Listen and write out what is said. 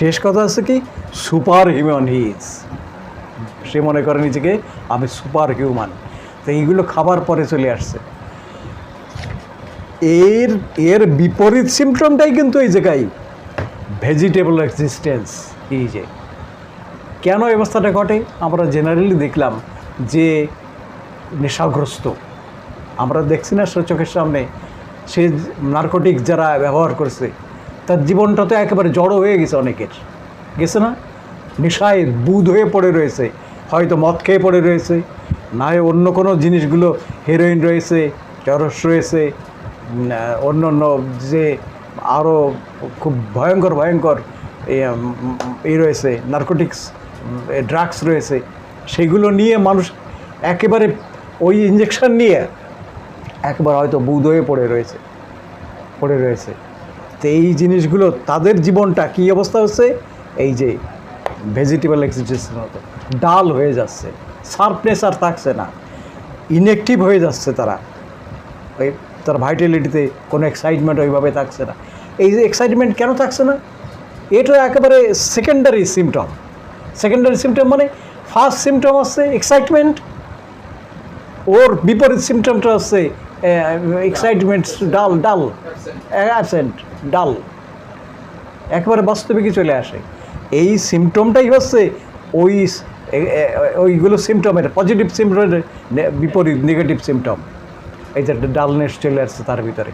শেষ কথা হচ্ছে কি সুপার হিউম্যান হিজ সে মনে করে নিজেকে, আমি সুপার হিউম্যান তো এইগুলো খাবার পরে চলে আসছে। এর এর বিপরীত সিমটমটাই কিন্তু এই জায়গায় ভেজিটেবল এক্সিস্টেন্স এই যে। কেন অবস্থাটা ঘটে? আমরা জেনারেলি দেখলাম যে নেশাগ্রস্ত। আমরা দেখছি না চোখের সামনে। সে নার্কোটিক যারা ব্যবহার করছে তার জীবনটা তো একেবারে জড়ো হয়ে গেছে অনেকের। গেছে না? নেশায় বুধ হয়ে পড়ে রয়েছে, হয়তো মদ খেয়ে পড়ে রয়েছে, না হয় অন্য কোনো জিনিসগুলো হেরোইন রয়েছে চরস রয়েছে অন্য অন্য যে আরও খুব ভয়ঙ্কর ভয়ঙ্কর এই রয়েছে নার্কোটিক্স ড্রাগস রয়েছে, সেগুলো নিয়ে মানুষ একেবারে ওই ইঞ্জেকশন নিয়ে একবার হয়তো বুধ হয়ে পড়ে রয়েছে পড়ে রয়েছে। তো এই জিনিসগুলো তাদের জীবনটা কী অবস্থা হচ্ছে? এই যে ভেজিটেবল এক্সিস্টেন্সের মতো। ডাল হয়ে যাচ্ছে শার্পনেস আর থাকছে না। ইনএক্টিভ হয়ে যাচ্ছে তারা। ওই তার ভাইটালিটিতে কোনো এক্সাইটমেন্ট ওইভাবে থাকছে না। এই যে এক্সাইটমেন্ট কেন থাকছে না? এটা একেবারে সেকেন্ডারি সিমটম সেকেন্ডারি সিমটম মানে ফার্স্ট সিমটম হচ্ছে এক্সাইটমেন্ট ওর বিপরীত সিমটমটা হচ্ছে এক্সাইটমেন্ট ডাল ডাল অ্যাবসেন্ট ডাল একবারে বাস্তবিকই চলে আসে। এই সিমটমটাই হচ্ছে ওই ওইগুলো সিমটমের পজিটিভ সিমটমের বিপরীত নেগেটিভ সিমটম এই যে ডালনেস চলে আসছে তার ভিতরে।